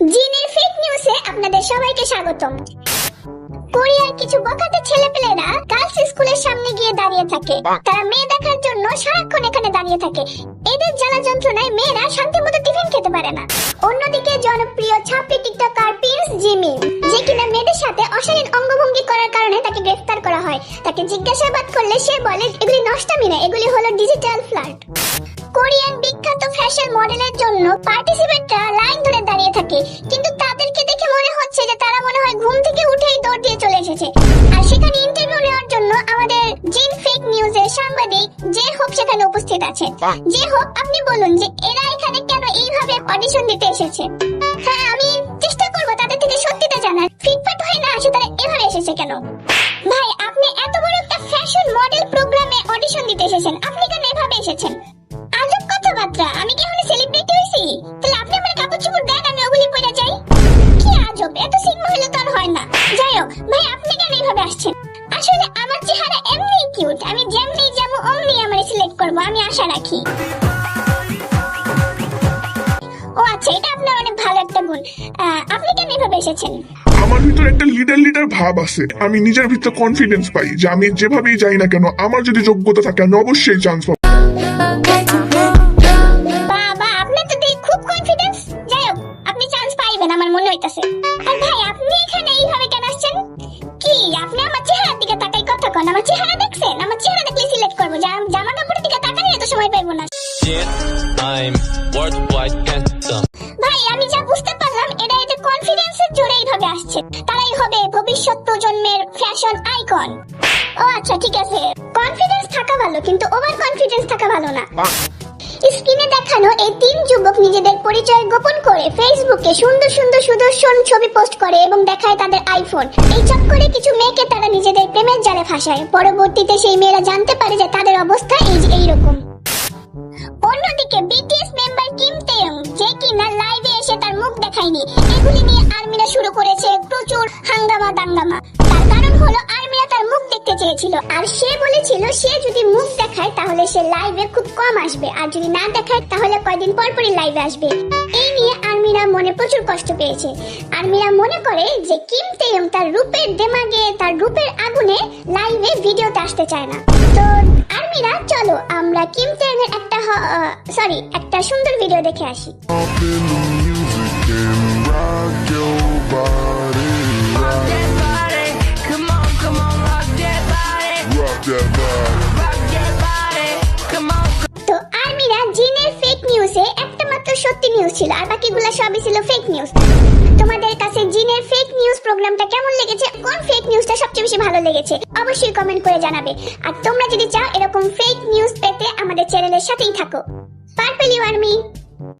জিনের ফেক নিউজে আপনাদের সবাইকে স্বাগতম। কোরিয়ার কিছু বখাটে ছেলেপেলেরা গার্লস স্কুলের সামনে গিয়ে দাঁড়িয়ে থাকে। তারা মেয়ে দেখার জন্য সারাক্ষণ এখানে দাঁড়িয়ে থাকে। এদের জ্বালা যন্ত্রণায় মেয়েরা শান্তি মতো টিফিন খেতে পারে না। অন্যদিকে জনপ্রিয় ছাপড়ি টিকটকার প্রিন্স জিমি, যে কিনা মেয়েদের সাথে অশালীন অঙ্গভঙ্গি করার কারণে তাকে গ্রেফতার করা হয়। তাকে জিজ্ঞাসাবাদ করলে সে বলে, এগুলি নষ্টামি না, এগুলি হলো ডিজিটাল ফ্লার্ট কোরিয়ান বিখ্যাত ফ্যাশন মডেলের জন্য পার্টিসিপেন্টরা লাইন ধরে দাঁড়িয়ে থাকে। কিন্তু তাদেরকে দেখে মনে হচ্ছে যে তারা মনে হয় ঘুম থেকে উঠেই দৌড় দিয়ে চলে এসেছে। আর সেখানে ইন্টারভিউ নেওয়ার জন্য আমাদের জিন ফেক নিউজের সাংবাদিক যে হোপ সেখানে উপস্থিত আছে যে হোপ আপনি বলুন যে এরা এখানে কেন এইভাবে অডিশন দিতে এসেছে? হ্যাঁ আমি চেষ্টা করব তাদের থেকে সত্যিটা জানার। ফিটফাট হয়ে না আসে তারা এভাবে এসেছে কেন? ভাই, আপনি এত বড় একটা ফ্যাশন মডেল প্রোগ্রামে অডিশন দিতে এসেছেন। আপনি কেন এভাবে এসেছেন? কিউট আমি যেমনি যেমন অমনি আমার সিলেক্ট করব আমি আশা রাখি। ও আচ্ছা এটা আপনার অনেক ভালো একটা গুণ। আপনি কেন এইভাবে এসেছেন? আমার ভিতরে একটা লিডার লিডার ভাব আছে। আমি নিজের ভিতর কনফিডেন্স পাই যে আমি যেভাবেই যাই না কেন আমার যদি যোগ্যতা থাকে আমি অবশ্যই চান্স পাবো। বাবা আপনার তো খুব কনফিডেন্স যাই হোক আপনি চান্স পাইবেন আমার মনে হইতাছে। আর ভাই আপনি কন আমার চেহারা দেখছেন আমার চেহারা দেখলে সিলেক্ট করব। জামা কাপড়ের দিকে তাকালে এত সময় পাইবো না. ভাই আমি যা বুঝতে পারলাম এটা এতে কনফিডেন্সের জোরেই এইভাবে আসছে। তারাই হবে ভবিষ্যৎ প্রজন্মের ফ্যাশন আইকন ও আচ্ছা ঠিক আছে। কনফিডেন্স থাকা ভালো কিন্তু ওভার কনফিডেন্স থাকা ভালো না। স্ক্রিনে দেখানো এই তিন যুবক নিজেদের পরিচয় গোপন করে ফেসবুকে সুন্দর সুন্দর সুদর্শন ছবি পোস্ট করে এবং দেখায় তাদের আইফোন। এই চক্করে কিছু মেয়েকে তারা নিজেদের প্রেমের জালে ফাঁসায়। পরবর্তীতে সেই মেয়েরা জানতে পারে যে তাদের অবস্থা এই যে এইরকম। অন্যদিকে বিটিএস মেম্বার কিম তেয়ং, যে কিনা লাইভে এসে তার মুখ দেখায়নি। এগুলি নিয়ে আর্মিরা শুরু করেছে প্রচুর হাঙ্গামা দাঙ্গামা। তার কারণ হলো মুখ দেখতে চেয়েছিল। আর সে বলেছিল, সে যদি মুখ দেখায়, তাহলে সে লাইভে খুব কম আসবে। আর যদি না দেখায়, তাহলে কয়দিন পর পরই লাইভে আসবে। এই নিয়ে আর্মিরা মনে প্রচুর কষ্ট পেয়েছে। আর্মিরা মনে করে যে কিম তেয়ং তার রূপের দেমাগে, তার রূপের আগুনে লাইভে ভিডিওতে আসতে চায় না। তো আর্মিরা, চলো আমরা কিম তেয়ং এর একটা সরি একটা সুন্দর ভিডিও দেখে আসি। Rock your body. সত্যি নিউজ ছিল, আর বাকিগুলো সবই ছিল ফেক নিউজ তোমাদের কাছে জিনের ফেক নিউজ প্রোগ্রামটা কেমন লেগেছে? কোন ফেক নিউজটা সবচেয়ে বেশি ভালো লেগেছে? অবশ্যই কমেন্ট করে জানাবে। আর তোমরা যদি চাও এরকম ফেক নিউজ পেতে আমাদের চ্যানেলের সাথেই থাকো। Purple you army